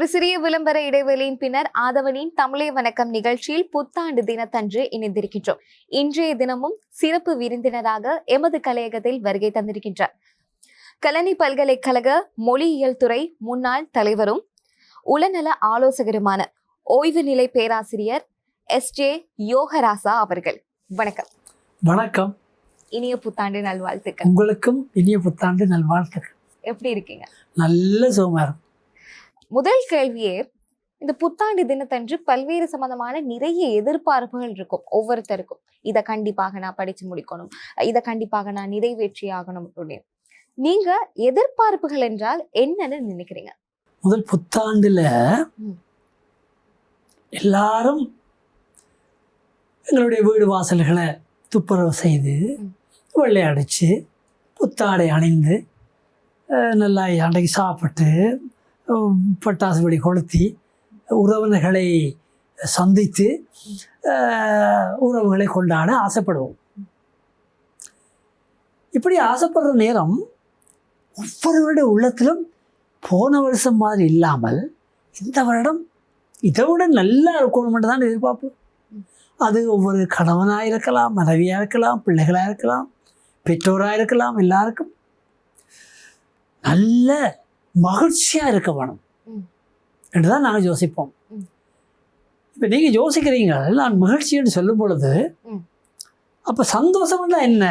ஒரு சிறிய விளம்பர இடைவெளியின் பின்னர் ஆதவனின் தமிழே வணக்கம் நிகழ்ச்சியில் புத்தாண்டு தினத்தன்று இணைந்திருக்கின்றோம். இன்றைய தினமும் சிறப்பு விருந்தினராக எமது கலையகத்தில் வருகை தந்திருக்கின்றார். கலனி பல்கலைக்கழக மொழியியல் துறை முன்னாள் தலைவரும் உளநல ஆலோசகருமான ஓய்வு நிலை பேராசிரியர் எஸ் ஜே யோகராசா அவர்கள். வணக்கம். வணக்கம். இனிய புத்தாண்டு நல்வாழ்த்துக்கள். உங்களுக்கும் இனிய புத்தாண்டு நல்வாழ்த்துக்கள். எப்படி இருக்கீங்க? நல்ல சுகமா இருக்கும் முதல் கேள்வியே இந்த புத்தாண்டு தினத்தன்று பல்வேறு சம்பந்தமான நிறைய எதிர்பார்ப்புகள் இருக்கும் ஒவ்வொருத்தருக்கும் இதை கண்டிப்பாக நான் படிச்சு முடிக்கணும் இதை கண்டிப்பாக நான் நிறைவேற்றி ஆகணும் அப்படின்னு நீங்க எதிர்பார்ப்புகள் என்றால் என்னன்னு நினைக்கிறீங்க முதல் புத்தாண்டுல. எல்லாரும் எங்களுடைய வீடு வாசல்களை துப்புரவு செய்து. வெள்ளை அடித்து புத்தாடை அணிந்து நல்லா அன்றைக்கு சாப்பிட்டு பட்டாசு வெடி கொளுத்தி உறவினர்களை சந்தித்து உறவுகளை கொண்டாட ஆசைப்படுவோம். இப்படி ஆசைப்படுற நேரம் ஒவ்வொருவருடைய உள்ளத்திலும் போன வருஷம் மாதிரி இல்லாமல் இந்த வருடம் இதை விட நல்லா இருக்கணும்னு தான் எதிர்பார்ப்பு அது ஒவ்வொரு கணவனாக இருக்கலாம் மனைவியாக இருக்கலாம் பிள்ளைகளாக இருக்கலாம் பெற்றோராக இருக்கலாம் எல்லாருக்கும். நல்ல மகிழ்ச்சியாக இருக்க வேணும். என்று தான் நாங்கள் யோசிப்போம். இப்போ நீங்கள் யோசிக்கிறீங்க நான் மகிழ்ச்சின்னு சொல்லும் பொழுது. அப்போ சந்தோஷம்னா என்ன.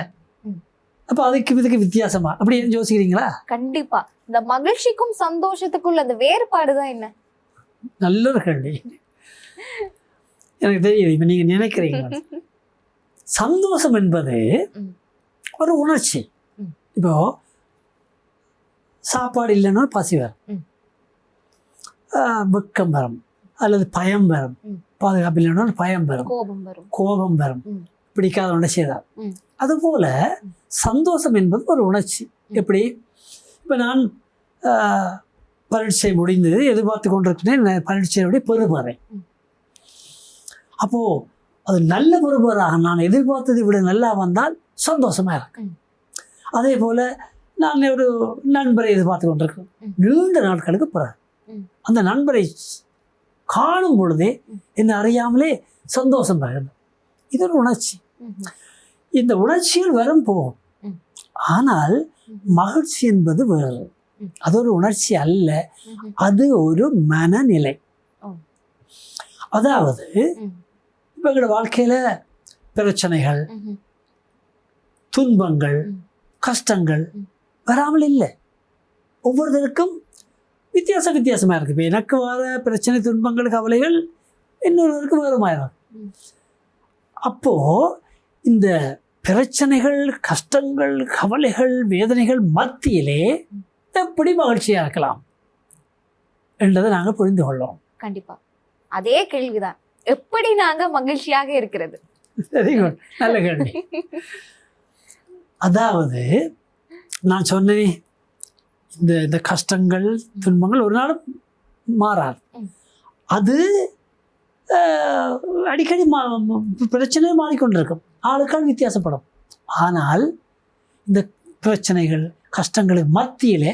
அப்போ அதுக்கு இதுக்கு வித்தியாசமா அப்படி யோசிக்கிறீங்களா கண்டிப்பா இந்த மகிழ்ச்சிக்கும் சந்தோஷத்துக்குள்ள அந்த வேறுபாடு தான் என்ன நல்ல ஒரு கேள்வி எனக்கு தெரியுது இப்போ நீங்கள் நினைக்கிறீங்க சந்தோஷம் என்பது. ஒரு உணர்ச்சி ம். இப்போ சாப்பாடு இல்லைன்னா பசி வரும். வெக்கம் வரும். அல்லது பயம் வரும். பாதுகாப்பு இல்லைன்னா பயம் வரும். கோபம் வரும். பிடிக்காத செய்தால் ம். அதுபோல. சந்தோஷம் என்பது ஒரு உணர்ச்சி. எப்படி? இப்போ நான் பரீட்சை முடிந்தது எதிர்பார்த்து கொண்டிருக்கிறேன் பரீட்சையுடைய பெறுபறேன் ம். அப்போது அது நல்ல பெறுபராக நான் எதிர்பார்த்ததை விட நல்லா வந்தால் சந்தோஷமாக இருக்கு ம். அதே போல் நான் ஒரு நண்பரை எதிர்பார்த்து கொண்டிருக்கிறேன் ம். நீண்ட நாட்களுக்கு பிறகு. அந்த நண்பரை காணும் பொழுதே. என்னை அறியாமலே சந்தோஷம் வருகிறது இது ஒரு உணர்ச்சி. இந்த உணர்ச்சிகள் வரும் போகும். ஆனால். மகிழ்ச்சி என்பது வேறு. அது ஒரு உணர்ச்சி அல்ல. அது ஒரு மனநிலை. அதாவது. இப்போ எங்களோட வாழ்க்கையில் பிரச்சனைகள். துன்பங்கள். கஷ்டங்கள். வராமல் இல்லை. ஒவ்வொருத்தருக்கும் வித்தியாசம் வித்தியாசமாக இருக்குது இப்போ எனக்கு வர பிரச்சனை துன்பங்கள் கவலைகள் இன்னொருவருக்கு வேறுமாயிரும். அப்போது இந்த பிரச்சனைகள் கஷ்டங்கள் கவலைகள் வேதனைகள் மத்தியிலே எப்படி மகிழ்ச்சியாக இருக்கலாம் என்றதை நாங்கள் புரிந்து கொள்ளோம். கண்டிப்பா. அதே கேள்விதான். எப்படி நாங்க மகிழ்ச்சியாக இருக்கிறது? குட் நல்ல கேள்வி. அதாவது நான் சொன்னேனே இந்த இந்த கஷ்டங்கள் துன்பங்கள் ஒரு நாளும் மாறாது. அது அடிக்கடி மா பிரச்சனை மாறிக்கொண்டிருக்கும் ஆளுக்கால் வித்தியாசப்படும் ஆனால் இந்த பிரச்சனைகள் கஷ்டங்களுக்கு மத்தியிலே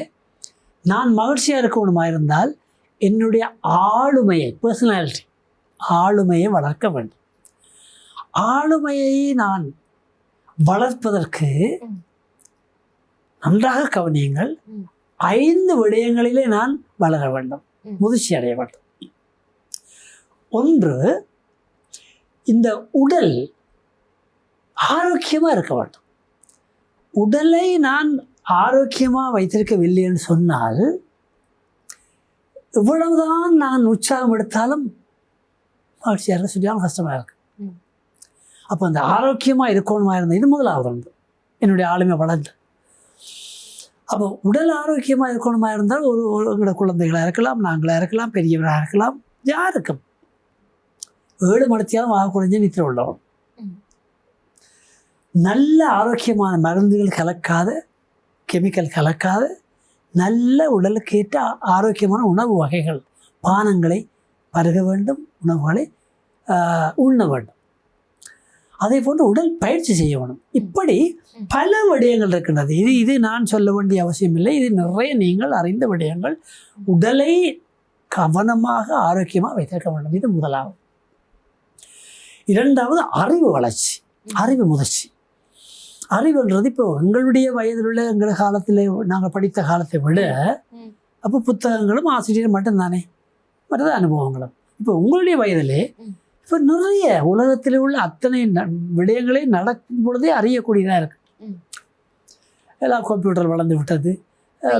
நான் மகிழ்ச்சியாக இருக்கணுமா இருந்தால் என்னுடைய ஆளுமையை பர்சனாலிட்டி ஆளுமையை வளர்க்க வேண்டும் ஆளுமையை நான் வளர்ப்பதற்கு. நன்றாக கவனியுங்கள். ஐந்து விடயங்களிலே நான் வளர வேண்டும். முதிர்ச்சி அடைய வேண்டும். ஒன்று இந்த உடல் ஆரோக்கியமாக இருக்க வேண்டும். உடலை நான் ஆரோக்கியமாக வைத்திருக்கவில்லைன்னு சொன்னால் இவ்வளவுதான் நான் உற்சாகம் எடுத்தாலும் மகிழ்ச்சியாக சரியான கஷ்டமாக இருக்கு. அப்போ அந்த ஆரோக்கியமாக இருக்கணுமா இருந்தது? இது முதலாவது ஒன்று. என்னுடைய ஆளுமை வளர்ந்து அப்போ உடல் ஆரோக்கியமாக இருக்கணுமா இருந்தால் ஒரு எங்களோட குழந்தைகளாக இருக்கலாம் நாங்களாக இருக்கலாம் பெரியவராக இருக்கலாம் யாருக்கும். ஏழு மணித்தியாலும் ஆக குறைஞ்ச நித்திர உள்ளவன். நல்ல ஆரோக்கியமான மருந்துகள் கலக்காத கெமிக்கல் கலக்காத நல்ல உடலுக்கு ஏற்ற ஆரோக்கியமான உணவு வகைகள் பானங்களை பருக வேண்டும் உணவுகளை உண்ண வேண்டும். அதே போன்று உடல் பயிற்சி செய்ய வேணும். இப்படி பல விடயங்கள் இருக்கின்றது. இது இது நான் சொல்ல வேண்டிய அவசியம் இல்லை இது நிறைய நீங்கள் அறிந்த விடயங்கள். உடலை கவனமாக ஆரோக்கியமாக வைத்திருக்க வேண்டும். இது முதலாவது. இரண்டாவது அறிவு வளர்ச்சி. அறிவு முதிர்ச்சி. அறிவுன்றது இப்போ எங்களுடைய வயதில் உள்ள எங்கள் காலத்தில் நாங்கள் படித்த காலத்தை விட. அப்போ புத்தகங்களும் ஆசிரியர் மட்டும்தானே? மற்றது அனுபவங்களும். இப்போ உங்களுடைய வயதிலே. இப்போ நிறைய உலகத்தில் உள்ள அத்தனை விடயங்களை நடக்கும் பொழுதே அறியக்கூடியதாக இருக்கு. எல்லாம் கம்ப்யூட்டர் வளர்ந்து விட்டது.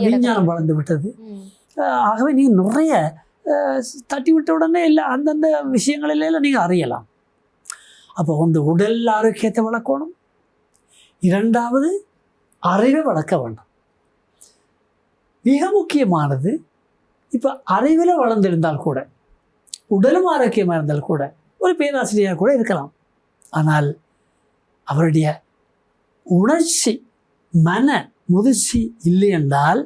விஞ்ஞானம் வளர்ந்து விட்டது. ஆகவே நீங்கள் நிறைய தட்டி விட்ட உடனே இல்லை அந்தந்த விஷயங்களிலெல்லாம் நீங்கள் அறியலாம். அப்போ ஒன்று உடல் ஆரோக்கியத்தை வளர்க்கணும். இரண்டாவது அறிவை வளர்க்க வேண்டும். மிக முக்கியமானது இப்போ அறிவில் வளர்ந்திருந்தால் கூட உடலும் ஆரோக்கியமாக இருந்தால் கூட ஒரு பேராசிரியராக கூட இருக்கலாம் ஆனால் அவருடைய உணர்ச்சி மன முதிர்ச்சி இல்லை என்றால்.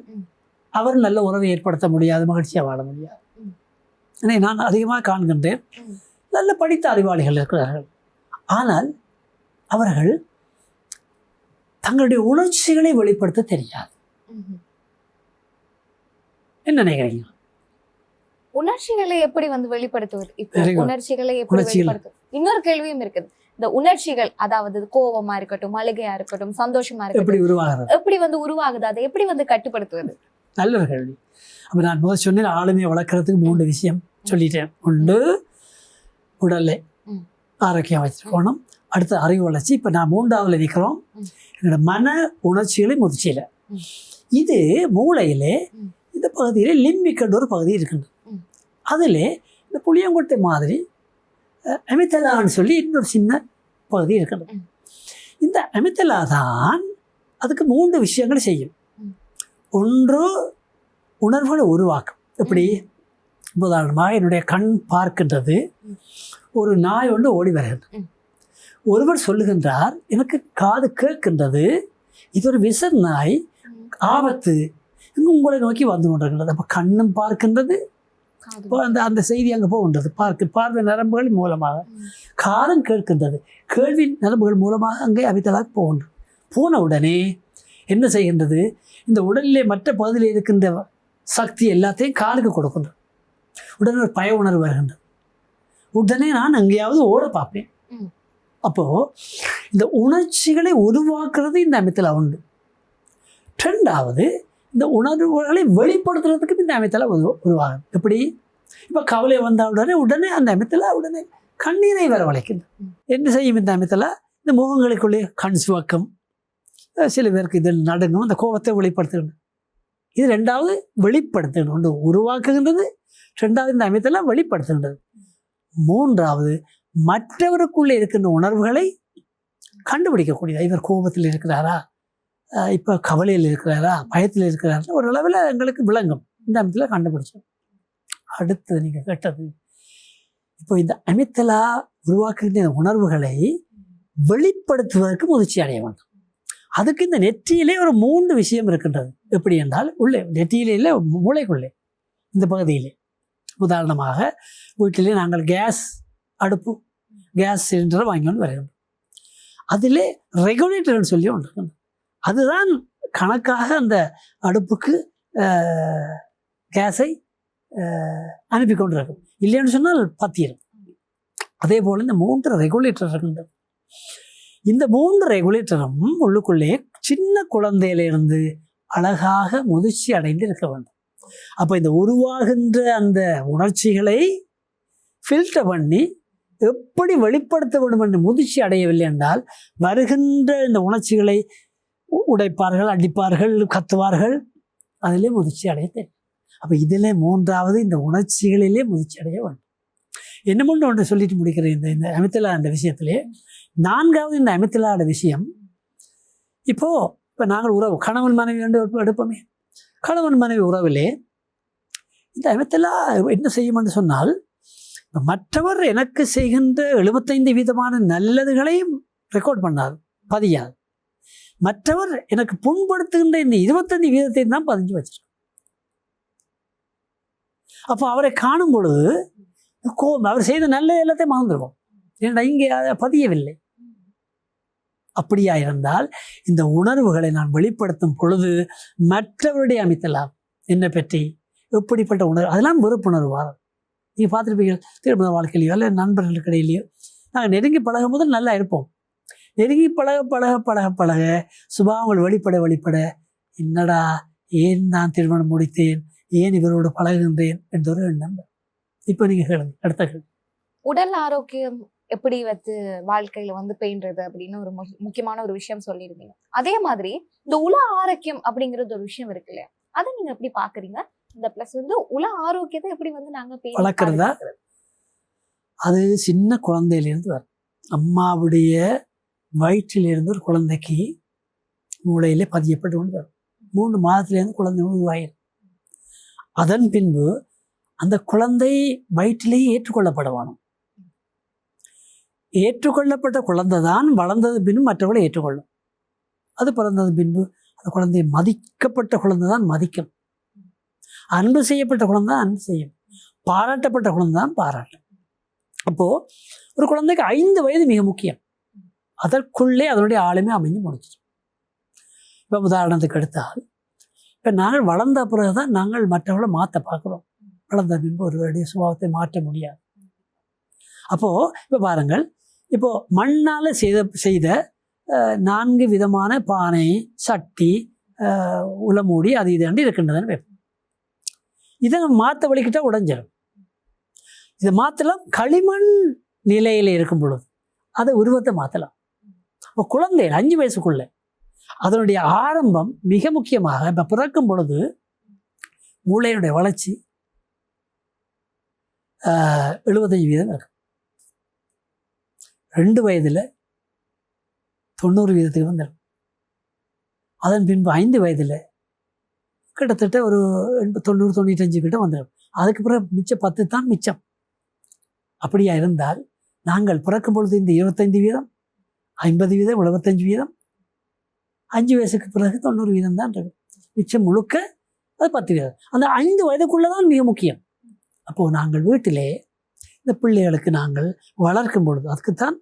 அவர் நல்ல உறவை ஏற்படுத்த முடியாது மகிழ்ச்சியாக வாழ முடியாது. ஏன்னா நான் அதிகமாக காண்கின்றேன். நல்ல படித்த அறிவாளிகள் இருக்கிறார்கள் ஆனால் அவர்கள் தங்களுடைய உணர்ச்சிகளை வெளிப்படுத்த தெரியாது. என்ன நினைக்கிறீங்க உணர்ச்சிகளை எப்படி வந்து வெளிப்படுத்துவது இப்போ. உணர்ச்சிகளை எப்படி. வெளிப்படுத்துவது இன்னொரு கேள்வியும் இருக்குது இந்த உணர்ச்சிகள் அதாவது கோபமா இருக்கட்டும் அழுகையா இருக்கட்டும் சந்தோஷமா எப்படி இருக்கட்டும் எப்படி வந்து உருவாகுது அதை எப்படி வந்து கட்டுப்படுத்துவது நல்ல ஒரு கேள்வி அப்போ நான் முதல் சொன்னேன் ஆளுமையை வளர்க்குறதுக்கு மூன்று விஷயம் சொல்லிட்டேன் ஒன்று உடலை. ஆரோக்கியம் வச்சுருக்கணும் அடுத்து அறிவு வளர்ச்சி இப்போ நான் மூன்றாவில் நிற்கிறோம். என்னோட மன உணர்ச்சிகளை முதிர்ச்சியில். இது மூளையிலே. இந்த பகுதியிலே லிம்பிக்கன்ற ஒரு பகுதி இருக்கின்றது ம். அதில் இந்த புளியங்கொட்டை மாதிரி அமித்தலான்னு சொல்லி இன்னொரு சின்ன பகுதி இருக்கின்றது ம். இந்த அமித்தலா தான் அதுக்கு மூன்று விஷயங்கள் செய்யும். ஒன்று உணர்வுகளை உருவாக்கும். எப்படி? உதாரணமாக என்னுடைய கண் பார்க்கின்றது. ஒரு நாய் ஒன்று ஓடி வருகின்றது. ஒருவர் சொல்லுகின்றார் எனக்கு காது கேட்கின்றது. இது ஒரு விச நாய். ஆபத்து. உங்களை நோக்கி வந்து கொண்டிருக்கின்றது. அப்போ கண்ணும் பார்க்கின்றது. இப்போ அந்த அந்த செய்தி அங்கே போகின்றது. பார்க்க பார்வை நரம்புகள் மூலமாக. ம். காதும் கேட்கின்றது. கேள்வி நரம்புகள் மூலமாக அங்கே அவித்தலாக போகின்றது போன உடனே என்ன செய்கின்றது? இந்த உடலிலே மற்ற பகுதியில் இருக்கின்ற சக்தி எல்லாத்தையும் காலுக்கு கொடுக்கின்றது. உடனே ஒரு பய உணர்வு வருகின்றது. உடனே நான் எங்கேயாவது ஓட பார்ப்பேன். ம். அப்போ இந்த உணர்ச்சிகளை உருவாக்குறது இந்த அமைத்தில் உண்டு ரெண்டாவது இந்த உணர்வுகளை வெளிப்படுத்துறதுக்கு இந்த அமைத்தில் உரு உருவாகும் எப்படி? இப்போ கவலை வந்த உடனே உடனே அந்த அமைத்தில் உடனே கண்ணீரை வரவழைக்குது என்ன செய்யும் இந்த அமைத்தில்? இந்த முகங்களுக்குள்ளே கண் சுவக்கம் சில பேருக்கு இதில் நடுங்கும் அந்த கோபத்தை வெளிப்படுத்துகின்றன இது ரெண்டாவது வெளிப்படுத்துகிறது ஒன்று உருவாக்குகின்றது ரெண்டாவது இந்த அமைத்தில் வெளிப்படுத்துகின்றது. மூன்றாவது மற்றவருக்குள்ளே இருக்கின்ற உணர்வுகளை கண்டுபிடிக்கக்கூடியது? இவர் கோபத்தில் இருக்கிறாரா? இப்போ கவலையில் இருக்கிறாரா? பயத்தில் இருக்கிறாரா? ஒரு அளவில் எங்களுக்கு விளங்கும். இந்த அமைத்தில் கண்டுபிடிச்சோம். அடுத்தது நீங்கள் கேட்டது இப்போ இந்த அமித்தலா உருவாக்குகின்ற உணர்வுகளை வெளிப்படுத்துவதற்கு முதிர்ச்சி அடைய வேண்டும். அதுக்கு இந்த நெற்றியிலே ஒரு மூன்று விஷயம் இருக்கின்றது. எப்படி என்றால் உள்ளே நெற்றியிலே இல்லை மூளைக்குள்ளே இந்த பகுதியிலே. உதாரணமாக வீட்டிலே நாங்கள் கேஸ் அடுப்பு கேஸ் சிலிண்டரை வாங்கி கொண்டு வருகின்றோம். அதிலே ரெகுலேட்டர்னு சொல்லி ஒன்று அதுதான் கணக்காக அந்த அடுப்புக்கு கேஸை அனுப்பி கொண்டிருக்கும். இல்லைன்னு சொன்னால் பத்திரும். அதே போல் இந்த மூன்று ரெகுலேட்டர் இருக்கின்றது. இந்த மூன்று ரெகுலேட்டரும் உள்ளுக்குள்ளே சின்ன குழந்தையிலிருந்து அழகாக முதிர்ச்சி அடைந்து இருக்க வேண்டும். அப்போ இந்த உருவாகின்ற அந்த உணர்ச்சிகளை ஃபில்டர் பண்ணி எப்படி வெளிப்படுத்த வேண்டும் என்று முதிர்ச்சி அடையவில்லை என்றால் வருகின்ற இந்த உணர்ச்சிகளை உடைப்பார்கள் அடிப்பார்கள் கத்துவார்கள். அதிலே முதிர்ச்சி அடைய தெரியும் அப்போ இதில் மூன்றாவது இந்த உணர்ச்சிகளிலே முதிர்ச்சி அடைய வேண்டும். என்ன ஒன்று ஒன்று சொல்லிட்டு முடிக்கிறேன். இந்த இந்த அமித்தலா அந்த விஷயத்திலே. நான்காவது இந்த அமித்தலாட விஷயம். இப்போது இப்போ நாங்கள் உறவு கணவன் மனைவி என்று ஒரு எடுப்போமே. கணவன் மனைவி உறவிலே இந்த அமித்தலா என்ன செய்யும்னு சொன்னால் இப்போ மற்றவர் எனக்கு செய்கின்ற எழுபத்தைந்து வீதமான நல்லதுகளையும் ரெக்கார்ட் பண்ணாது பதியாது மற்றவர் எனக்கு புண்படுத்துகின்ற இந்த இருபத்தஞ்சு வீதத்தை தான் பதிஞ்சு வச்சிருக்கேன் அப்போ அவரை காணும் பொழுது கோபம் அவர் செய்த நல்ல எல்லாத்தையும் மறந்துடுவோம் ஏன்னா இங்கே பதியவில்லை. அப்படியா இருந்தால் இந்த உணர்வுகளை நான் வெளிப்படுத்தும் பொழுது மற்றவருடைய அமைத்தலாம். என்ன பற்றி எப்படிப்பட்ட உணர்வு? அதெல்லாம் வெறுப்புணர்வு வரும் நீங்கள் பார்த்துருப்பீங்க திருமண வாழ்க்கையிலையோ இல்லை நண்பர்களுக்கு இடையிலையோ நாங்கள் நெருங்கி பழகும் போது நல்லா இருப்போம். நெருங்கி பழக பழக பழக பழக சுபாவங்கள் வெளிப்பட வெளிப்பட. என்னடா ஏன் நான் திருமணம் முடித்தேன்? ஏன் இவரோடு பழகுகின்றேன்? என்ற ஒரு எண்ணம் இப்போ நீங்கள் கேளுங்க. அடுத்த கேள்வி. உடல் ஆரோக்கியம் எப்படி வந்து வாழ்க்கையில வந்து பெயின்றது அப்படின்னு ஒரு முக்கியமான ஒரு விஷயம் சொல்லியிருந்தீங்க. அதே மாதிரி இந்த உல ஆரோக்கியம் அப்படிங்கிறது ஒரு விஷயம் இருக்கு இல்லையா? அதை நீங்க எப்படி பாக்குறீங்க இந்த பிளஸ் வந்து உல ஆரோக்கியத்தை எப்படி வந்து நாங்க வளர்க்கறதா? அது சின்ன குழந்தையிலேருந்து வரும். அம்மாவுடைய வயிற்றிலிருந்து ஒரு குழந்தைக்கு மூளையிலே பதியப்பட்டு கொண்டு வரும். மூணு மாதத்துலேருந்து குழந்தை உருவாயிரும் அதன் பின்பு அந்த குழந்தை வயிற்றிலேயே ஏற்றுக்கொள்ளப்படவானும். ஏற்றுக்கொள்ளப்பட்ட குழந்தை தான் வளர்ந்தது பின்பு மற்றவர்களை ஏற்றுக்கொள்ளும். அது பிறந்தது பின்பு அந்த குழந்தை மதிக்கப்பட்ட குழந்தை தான் மதிக்கும். அன்பு செய்யப்பட்ட குழந்தை தான் அன்பு செய்யும். பாராட்டப்பட்ட குழந்தை தான் பாராட்டும். அப்போ ஒரு குழந்தைக்கு ஐந்து வயது மிக முக்கியம். அதற்குள்ளே அதனுடைய ஆளுமை அமைஞ்சு முடிச்சிடும் இப்போ உதாரணத்துக்கு எடுத்தால் இப்போ நாங்கள் வளர்ந்த பிறகு தான் நாங்கள் மற்றவர்களை மாற்ற பார்க்குறோம். வளர்ந்த பின்பு ஒருவருடைய சுபாவத்தை மாற்ற முடியாது. அப்போது இப்போ பாருங்கள் இப்போ மண்ணால் செய்த செய்த நான்கு விதமான பானை சட்டி அஹ், உலமூடி அது இதாண்டு இருக்கின்றதுன்னு வைப்போம் இதை மாற்ற வலிக்கிட்டால் உடஞ்சிடும் இதை மாற்றலாம் களிமண் நிலையில் இருக்கும் பொழுது அதை உருவத்தை மாற்றலாம் இப்போ குழந்தைகள் அஞ்சு வயசுக்குள்ள. அதனுடைய ஆரம்பம் மிக முக்கியமாக இப்போ பிறக்கும் பொழுது மூளையினுடைய வளர்ச்சி எழுபத்தஞ்சு வீதம் இருக்கும் ரெண்டு வயதில் தொண்ணூறு வீதத்துக்கு வந்துடும் அதன் பின்பு ஐந்து வயதில் கிட்டத்தட்ட ஒரு எண்பது தொண்ணூறு தொண்ணூற்றஞ்சு கிட்ட வந்துடும் அதுக்கு பிறகு மிச்சம் பத்து தான் மிச்சம். அப்படியா இருந்தால் நாங்கள் பிறக்கும் பொழுது இந்த இருபத்தைந்து வீதம் ஐம்பது வீதம் எழுபத்தஞ்சு வீதம். அஞ்சு வயசுக்கு பிறகு தொண்ணூறு வீதம் தான் இருக்கும். மிச்சம் முழுக்க அது பத்து வீதம். அந்த ஐந்து வயதுக்குள்ளே தான் மிக முக்கியம். அப்போது நாங்கள் வீட்டிலே இந்த பிள்ளைகளுக்கு நாங்கள் வளர்க்கும் பொழுது அதுக்குத்தான்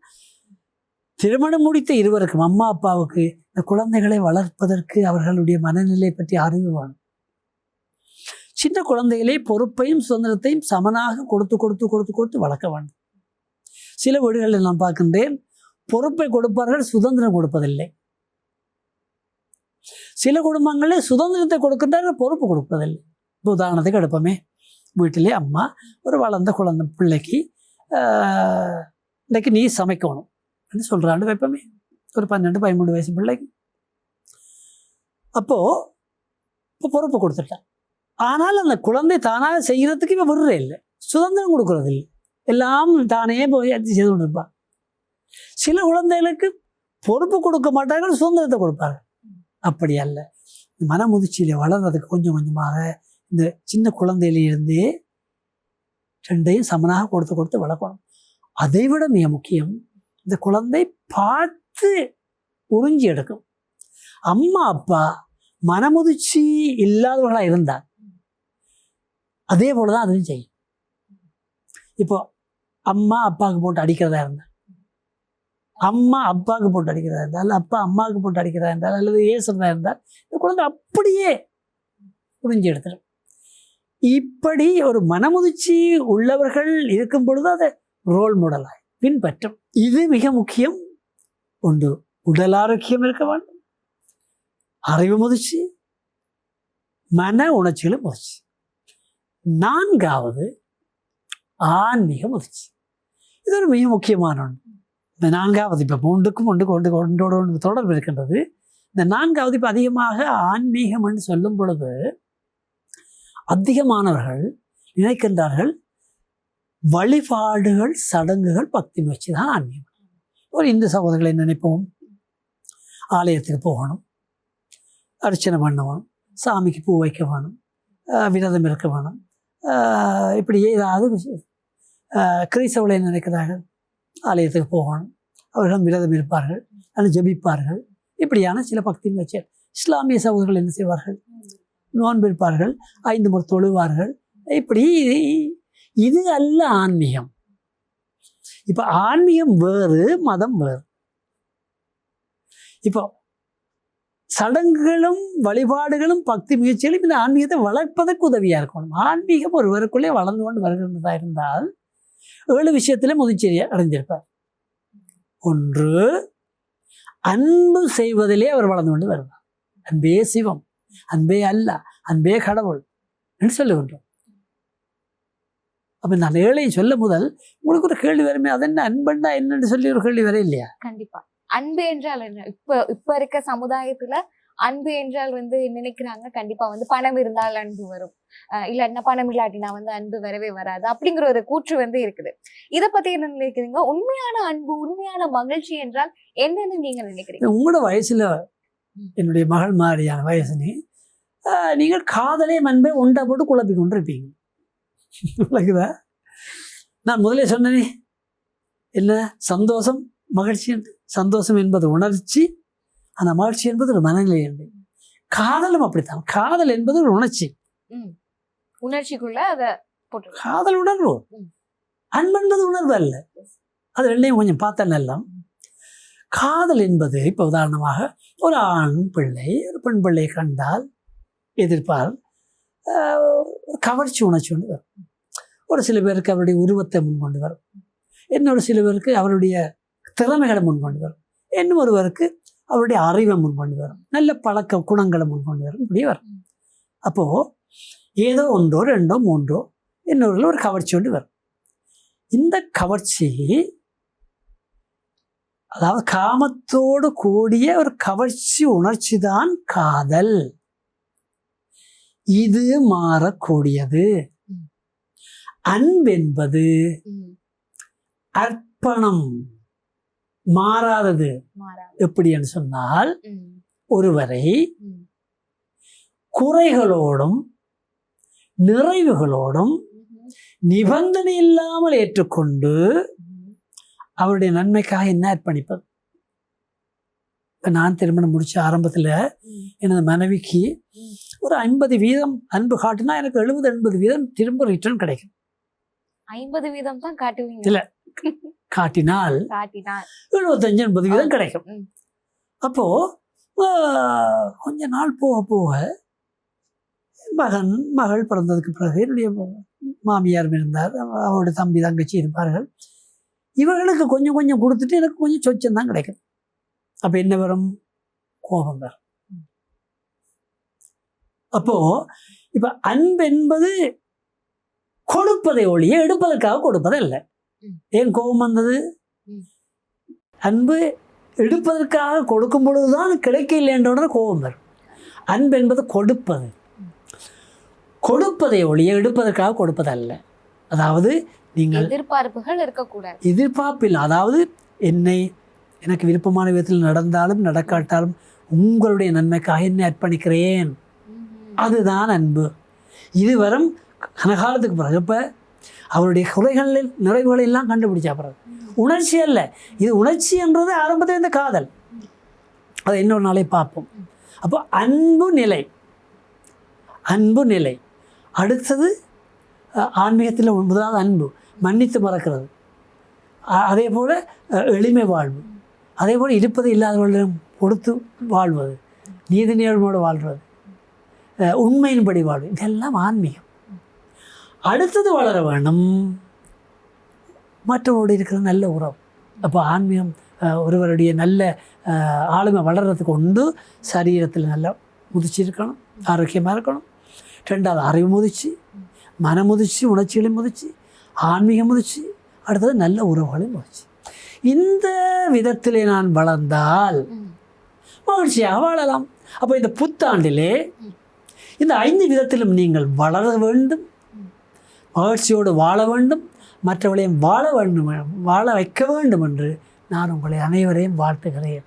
திருமணம் முடித்த இருவருக்கும் அம்மா அப்பாவுக்கு இந்த குழந்தைகளை வளர்ப்பதற்கு அவர்களுடைய மனநிலை பற்றி அறிவு வேணும். சின்ன குழந்தைகளே பொறுப்பையும் சுதந்திரத்தையும் சமனாக கொடுத்து கொடுத்து கொடுத்து கொடுத்து வளர்க்க வேண்டும். சில வீடுகளில் நான் பார்க்கின்றேன் பொறுப்பை கொடுப்பார்கள் சுதந்திரம் கொடுப்பதில்லை. சில குடும்பங்களில் சுதந்திரத்தை கொடுக்கின்றார்கள் பொறுப்பு கொடுப்பதில்லை. இப்போ உதாரணத்துக்கு எடுப்போமே. வீட்டிலே அம்மா ஒரு வளர்ந்த குழந்தை பிள்ளைக்கு இன்றைக்கு நீ சமைக்கணும் அப்படின்னு சொல்கிறான்னு வைப்போமே. ஒரு பன்னெண்டு பதிமூணு வயசு பிள்ளைக்கு. அப்போது இப்போ பொறுப்பு கொடுத்துட்டேன். ஆனால் அந்த குழந்தை தானாக செய்கிறதுக்கு இப்போ விடுறே இல்லை. சுதந்திரம் கொடுக்கறது இல்லை எல்லாம் தானே போய் அது செய்து கொண்டிருப்பான். சில குழந்தைகளுக்கு பொறுப்பு கொடுக்க மாட்டார்கள் சுதந்திரத்தை கொடுப்பார்கள். அப்படி அல்ல. மனமுதிர்ச்சியில் வளர்றதுக்கு கொஞ்சம் கொஞ்சமாக இந்த சின்ன குழந்தையிலிருந்தே ரெண்டையும் சமனாக கொடுத்து கொடுத்து வளர்க்கணும். அதை விட மிக முக்கியம் இந்த குழந்தை பார்த்து உறிஞ்சி எடுக்கும். அம்மா அப்பா மனமுதிர்ச்சி இல்லாதவர்களாக இருந்தால் அதே போல தான் அதுவும் செய்யும். இப்போ அம்மா அப்பாவுக்கு போட்டு அடிக்கிறதா இருந்தால் அம்மா அப்பாவுக்கு போட்டு அடிக்கிறதா இருந்தால் அப்பா அம்மாவுக்கு போட்டு அடிக்கிறதா இருந்தால் அல்லது ஏசுறதா இருந்தால் இந்த குழந்தை அப்படியே புரிஞ்சு எடுத்துடும் இப்படி ஒரு மனமுதிர்ச்சி உள்ளவர்கள் இருக்கும் பொழுது அதை ரோல் மாடலாய் பின்பற்றும். இது மிக முக்கியம். ஒன்று உடல் ஆரோக்கியம் இருக்க வேண்டும். அறிவு முதிர்ச்சி மன உணர்ச்சிகளும் முதிர்ச்சி. நான்காவது ஆன்மீக முதிர்ச்சி. இது ஒரு மிக முக்கியமான ஒன்று. இந்த நான்காவது இப்போ ஒன்றுக்கும் ஒன்றுக்கு ஒன்று ஒன்றோடு ஒன்று தொடர்பு இருக்கின்றது. இந்த நான்காவது இப்போ அதிகமாக ஆன்மீகம் என்று சொல்லும் பொழுது அதிகமானவர்கள் நினைக்கின்றார்கள் வழிபாடுகள் சடங்குகள் பக்தி முயற்சி தான் ஆன்மீகம். ஒரு இந்து சகோதரர்களை நினைப்போம். ஆலயத்துக்கு போகணும். அர்ச்சனை பண்ணணும். சாமிக்கு பூ வைக்க வேணும். விரதம் இருக்க வேணும். இப்படி ஏதாவது விஷயம். கிறிஸ்தவர்களை நினைக்கிறார்கள். ஆலயத்துக்கு போகணும். அவர்களும் விரதம் இருப்பார்கள் அல்லது ஜபிப்பார்கள். இப்படியான சில பக்தி முயற்சிகள் இஸ்லாமிய சகோதரர்கள் என்ன செய்வார்கள்? நோன்பு இருப்பார்கள் ஐந்து முறை தொழுவார்கள். இப்படி இது அல்ல ஆன்மீகம். இப்போ ஆன்மீகம் வேறு மதம் வேறு. இப்போ சடங்குகளும் வழிபாடுகளும் பக்தி முயற்சிகளும் இந்த ஆன்மீகத்தை வளர்ப்பதற்கு உதவியாக இருக்கணும். ஆன்மீகம் ஒருவருக்குள்ளே வளர்ந்து கொண்டு வருகின்றதாக இருந்தால் ஏழு விஷயத்துல முதிர்ச்சியை அடைஞ்சிருப்பார். ஒன்று அன்பு செய்வதிலே அவர் வளர்ந்து கொண்டு வருவார். அன்பே சிவம் அன்பே அல்ல அன்பே கடவுள் என்று சொல்லுகின்றோம். அப்ப நான் ஏழையை சொல்ல முதல் உங்களுக்கு ஒரு கேள்வி வருமே அது என்ன அன்பண்டா என்னன்னு சொல்லி ஒரு கேள்வி வர இல்லையா? கண்டிப்பா. அன்பு என்றால் என்ன? இப்ப இப்ப இருக்க சமுதாயத்துல அன்பு என்றால் வந்து நினைக்கிறாங்க. கண்டிப்பா வந்து பணம் இருந்தால் அன்பு வரும். இல்லாட்டினா பணம் இல்லாட்டினா வந்து அன்பு வரவே வராது. அப்படிங்கிற ஒரு கூற்று வந்து இருக்குது. இத பத்தி என்ன நினைக்கிறீங்க? உண்மையான அன்பு உண்மையான மகிழ்ச்சி என்றால் என்னன்னு நீங்க நினைக்கிறீங்க? உங்களோட வயசுல என்னுடைய மகள் மாதிரியான வயசுனே நீங்கள் காதலே அன்பை ஒண்டா போட்டு குழப்பி கொண்டு இருப்பீங்க விளக்குதா நான் முதலே சொன்னேனே என்ன? சந்தோஷம் மகிழ்ச்சி சந்தோஷம் என்பது உணர்ச்சி அந்த மகிழ்ச்சி என்பது ஒரு மனநிலை என்று காதலும் அப்படித்தான். காதல் என்பது ஒரு உணர்ச்சி. உணர்ச்சிக்குள்ள அத காதல் உணர்வு. அன்பு என்பது உணர்வு அல்ல. அது ரெண்டையும் கொஞ்சம் பார்த்தா நல்லா காதல் என்பது இப்போ உதாரணமாக ஒரு ஆண் பிள்ளை ஒரு பெண் பிள்ளையை கண்டால் எதிர்ப்பால் ஒரு கவர்ச்சி உணர்ச்சி கொண்டு வரும். ஒரு சில பேருக்கு அவருடைய உருவத்தை முன்கொண்டு வரும். இன்னொரு சில பேருக்கு அவருடைய திறமைகளை முன்கொண்டு வரும். இன்னும் ஒருவருக்கு அவருடைய அறிவை முன்கொண்டு வரும். நல்ல பழக்க குணங்களை முன்கொண்டு வரும். இப்படி வரும். அப்போ ஏதோ ஒன்றோ ரெண்டோ மூன்றோ இன்னொரு ஒரு கவர்ச்சி கொண்டு வரும். இந்த கவர்ச்சி அதாவது காமத்தோடு கூடிய ஒரு கவர்ச்சி உணர்ச்சி தான் காதல். இது மாறக்கூடியது. அன்பென்பது அர்ப்பணம். மாறாதது. மாறாது. எப்படி என்று சொன்னால் ஒருவரை குறைகளோடும் நிறைவுகளோடும் நிபந்தனை இல்லாமல் ஏற்றுக்கொண்டு. அவருடைய நன்மைக்காக என்ன அர்ப்பணிப்பது? இப்போ நான் திருமணம் முடிச்ச ஆரம்பத்தில் எனது மனைவிக்கு. ஒரு ஐம்பது வீதம் அன்பு காட்டினா எனக்கு எழுபது எண்பது வீதம் திரும்ப ரிட்டர்ன் கிடைக்கும். ஐம்பது வீதம் தான் காட்டுவீங்க. இல்ல. காட்டினால் எழுபத்தஞ்சு எண்பது வீதம் கிடைக்கும். அப்போ கொஞ்ச நாள் போக போக மகன் மகள் பிறந்ததுக்கு பிறகு என்னுடைய மாமியார் இருந்தார். அவ- அவருடைய தம்பி தங்கச்சி இருப்பார்கள். இவர்களுக்கு கொஞ்சம் கொஞ்சம் கொடுத்துட்டு எனக்கு கொஞ்சம் சொச்சம் தான் கிடைக்கும். அப்ப என்ன வரும்? கோபம் வரும். அப்போ இப்ப அன்பு என்பது கொடுப்பதை ஒழிய எடுப்பதற்காக கொடுப்பது அல்ல ம். ஏன் கோபம் வந்தது. அன்பு எடுப்பதற்காக கொடுக்கும் பொழுதுதான் கிடைக்கல என்ற கோபம் வரும். அன்பு என்பது கொடுப்பது. கொடுப்பதை ஒழிய எடுப்பதற்காக கொடுப்பது அல்ல அதாவது நீங்கள் எதிர்பார்ப்புகள் இருக்கக்கூடாது. எதிர்பார்ப்பில் அதாவது என்னை எனக்கு விருப்பமான விதத்தில் நடந்தாலும் நடக்காட்டாலும் உங்களுடைய நன்மைக்காக என்னை அர்ப்பணிக்கிறேன். அதுதான் அன்பு. இது வரும் கனகாலத்துக்கு பிறகு. இப்போ அவருடைய குறைகளில் நிறைவுகளை எல்லாம் கண்டுபிடிச்சா பிறகு. உணர்ச்சி அல்ல. இது உணர்ச்சி என்றது ஆரம்பத்தில் இந்த காதல். அதை இன்னொரு நாளை பார்ப்போம். அப்போ அன்பு நிலை. அன்பு நிலை. அடுத்தது ஆன்மீகத்தில் முதலாவது அன்பு. மன்னித்து மறக்கிறது. அதே போல் அஹ், எளிமை வாழ்வு. அதே போல் இருப்பது இல்லாதவர்களிடம் கொடுத்து வாழ்வது. நீதி நேர்மையோடு வாழ்வது அஹ், உண்மையின்படி வாழ்வு. இதெல்லாம் ஆன்மீகம். அடுத்தது வளர வேணும். மற்றவரோடு இருக்கிற நல்ல உறவு. அப்போ ஆன்மீகம் ஒருவருடைய நல்ல ஆளுமை வளர்கிறதுக்கு உண்டு. சரீரத்தில் நல்ல முதிச்சு இருக்கணும் ஆரோக்கியமாக இருக்கணும். ரெண்டாவது அறிவு முதிச்சு மன முதிச்சு உணர்ச்சிகளையும் முதிச்சு ஆன்மீகம் முதிச்சு அடுத்தது நல்ல உறவுகளையும் முதிச்சு இந்த விதத்திலே நான் வளர்ந்தால் மகிழ்ச்சியாக வாழலாம். அப்போ இந்த புத்தாண்டிலே இந்த ஐந்து விதத்திலும் நீங்கள் வளர வேண்டும். மகிழ்ச்சியோடு வாழ வேண்டும் மற்றவர்களையும் வாழ வேண்டும் வாழ வைக்க வேண்டும் என்று நான் உங்களை அனைவரையும் வாழ்த்துகிறேன்.